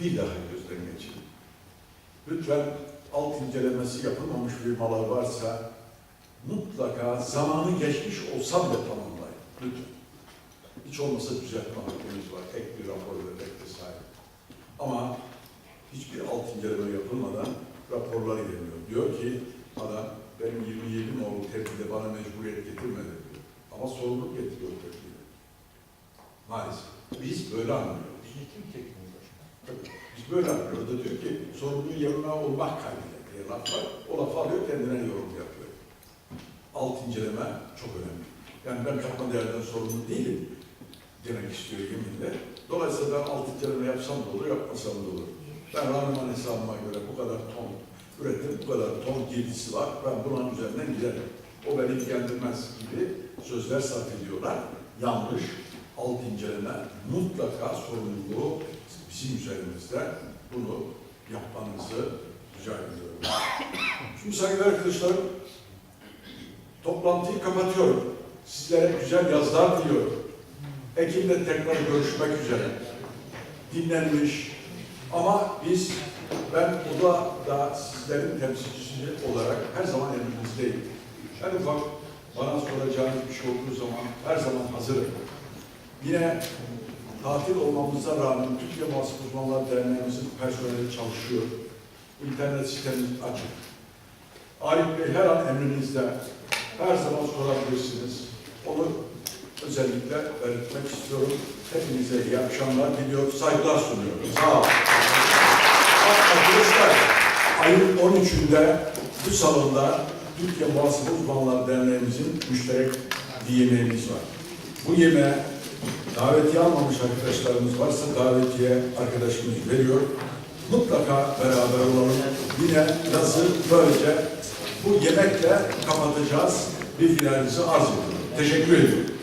bir daha gözden geçirin. Lütfen alt incelemesi yapılmamış firmalar varsa mutlaka zamanı geçmiş olsa bile tamamlayın. Lütfen. Hiç olmasa düzeltme hakkınız var. Ek bir rapor vermek vesaire. Ama hiçbir alt inceleme yapılmadan raporlar geliyor. Diyor ki adam benim 27 nolu tepkide bana mecburiyet getirmedi diyor. Ama sorumluluk getiriyor tepkide. Maalesef. Biz böyle anlıyoruz. Başına? Tabii. Biz böyle anlıyoruz. O da diyor ki sorumluluğun yanına olmak kaydıyla diye laf var. O lafı alıyor kendine yorum yapıyor. Alt inceleme çok önemli. Yani ben katma değerden sorumlu değilim demek istiyor yeminle. Dolayısıyla ben alt inceleme yapsam da olur, yapmasam da olur. Ben randıman hesabıma göre bu kadar ton ürettim, bu kadar ton girdisi var. Ben bunun üzerinden giderim. O beni ilgilendirmez gibi sözler sarf ediyorlar. Yanlış. Alt inceleme mutlaka sorumluluğu bizim üzerimizde bunu yapmanızı rica ediyorum. Şimdi saygıdeğer arkadaşlarım, toplantıyı kapatıyorum. Sizlere güzel yazlar diliyorum. Ekim'de tekrar görüşmek üzere. Dinlenmiş. Ama biz, ben burada da sizlerin temsilcisi olarak her zaman emrinizdeyim. En ufak bana soracağınız bir şey olduğu zaman her zaman hazırım. Yine tatil olmamıza rağmen Türkiye Muhasebe Uzmanlar Derneğimizin personeli çalışıyor. İnternet sitemiz açık. Arif Bey her an emrinizde. Her zaman sorabilirsiniz. Onu özellikle belirtmek istiyorum. Hepinize iyi akşamlar diliyorum. Saygılar sunuyorum. Sağ olun. Arkadaşlar, ayın 13'ünde bu salonda Türkiye Muhasebe Uzmanlar Derneğimizin müşterek bir yemeğimiz var. Bu yemeğe davetiye almamış arkadaşlarımız varsa davetiye arkadaşımız veriyor. Mutlaka beraber olalım. Yine yazı böylece bu yemekle kapatacağız. Bir finalinizi arz ediyorum. Teşekkür ediyorum.